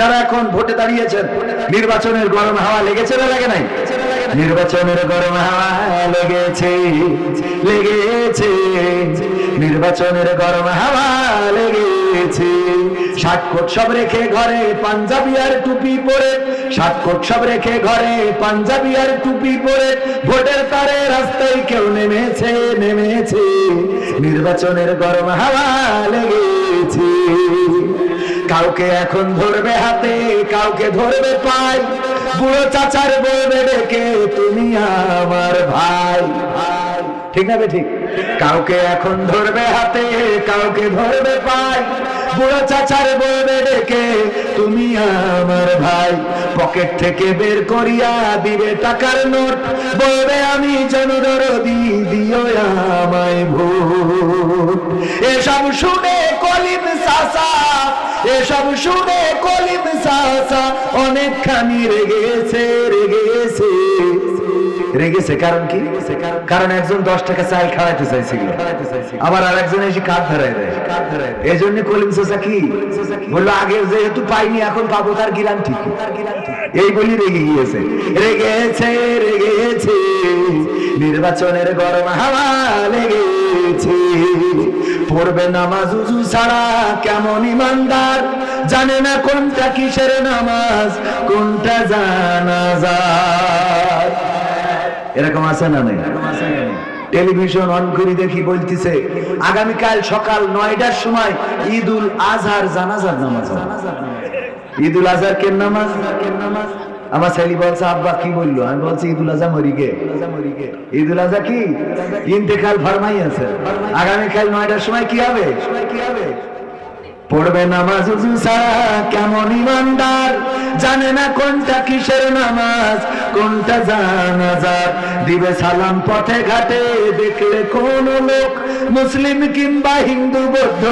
যারা এখন ভোটে দাঁড়িয়েছেন, নির্বাচনের গরম হাওয়া লেগেছে না লাগে নাই? নির্বাচনের গরম হাওয়া লেগেছে লেগেছে। নির্বাচনের গরম হাওয়া লেগেছে। সব রেখে ঘরে পাঞ্জাবি আর টুপি পরে, ষাট কোট সব রেখে ঘরে পাঞ্জাবি আর টুপি পরে, ভোটের তারে রাস্তায় কেউ নেমেছে নেমেছে। নির্বাচনের গরম হাওয়া লেগেছে। কাউকে এখন ধরবে হাতে, কাউকে ধরবে পাই বুড়ো চাচার বলবে ডেকে তুমি আমার ভাই। ঠিক না ঠিক? কাউকে এখন ধরবে হাতে, কাউকে ধরবে পাই বুড়ো চাচার বলবে ডেকে তুমি আমার ভাই। পকেট থেকে বের করিয়া দিবে টাকার নোট। বলবে, আমি জনদরদি, দিও আমায় ভোট। এসব শুনে কলিম সাসা, এসব শুনে কলিম সাসা অনেকখানি রেগেছে রেগেছে। রেগেছে কারণ কি? কারণ একজন দশ টাকা চাল খাওয়াইতে চাইছিল। আবার আর একজন এসে কাঠ ধরাই দেয়। এই জন্য কলিম কি? বলল, আগে যেহেতু পাইনি, এখন পাবো তার ঠিক। এই বলি রেগে গিয়েছে। রেগেছে রেগেছে। নির্বাচনের গরম হাওয়া লেগেছে। পড়বে নামাজ উজু ছাড়া কেমন ইমানদার? জানে না কোনটা কিসের নামাজ, কোনটা জানা এরকম আছে না নাই? টেলিভিশন অন করে দেখি বলতেছে, আগামীকাল সকাল নয়টার সময় ঈদ উল আজহার জানাজার নামাজ। ঈদ উল আজহার কেন নামাজ? আমার ছেলে বলছে, আব্বা, কি বলল? আমি বলছি ঈদ উল আজহা মরি গে। ঈদ উল আজহা কি? ইন্তেকাল ফরমাই আছে। আগামীকাল নয়টার সময় কি হবে? পড়বে নামাজ কেমন ইমানদার? জানে না কোনটা কিসের নামাজ, কোনটা জানাজার দিবে সালাম পথে ঘাটে, দেখলে কোন লোক মুসলিম কিংবা হিন্দু, বৌদ্ধ,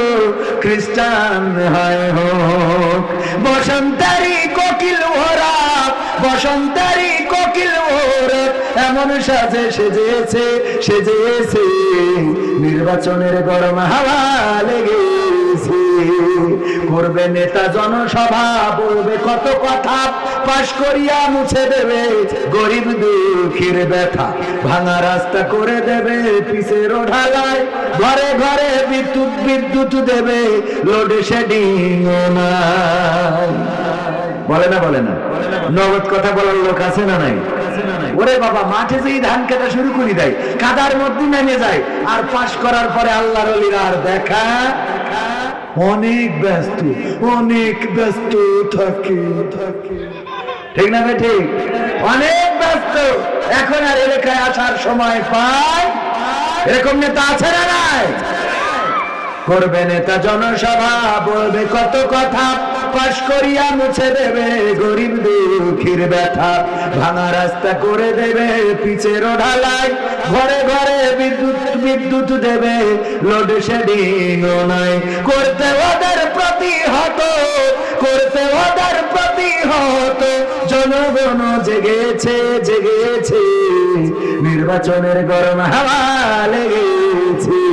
খ্রিস্টান হয় হোক। বসন্তারি কোকিল ভরা বসন্তারি কোকিল ভরা এমন সাজে সেজেছে সেজেছে। নির্বাচনের গরম হাওয়া লেগেছে। করবে নেতা জনসভা, বলবে কত কথা, পাশ করিয়া মুছে দেবে গরিব দুঃখীর ব্যথা। ভাঙা রাস্তা করে দেবে পিসের ঢালায়, ঘরে ঘরে বিদ্যুৎ বিদ্যুৎ দেবে লোড শেডিং নাই। বলে না বলে না। নগদ কথা বলার লোক আছে না নাই? ওরে বাবা মাঠে যেই ধান কাটা শুরু করি দেয় কাদার মধ্যে নেমে যায় আর পাশ করার পরে আল্লাহর অলির আর দেখা অনেক ব্যস্ত অনেক ব্যস্ত থাকে। ঠিক না ভাই ঠিক? অনেক ব্যস্ত। এখন আর এলাকায় আসার সময় পায়। এরকম নেতা আছে না নাই? করবে নেতা জনসভা বলবে কত কথা। পাশ করিয়া মুছে দেবে গরিব দুঃখীর ব্যথা। ভাঙা রাস্তা করে দেবে পিচের ঢালাই। ঘরে ঘরে বিদ্যুৎ বিদ্যুৎ দেবে, লোড শেডিং নাই। করতে ওদের প্রতিহত, করতে ওদের প্রতিহত। জনগণ জেগেছে জেগেছে, নির্বাচনের গরম হাওয়া লেগেছে।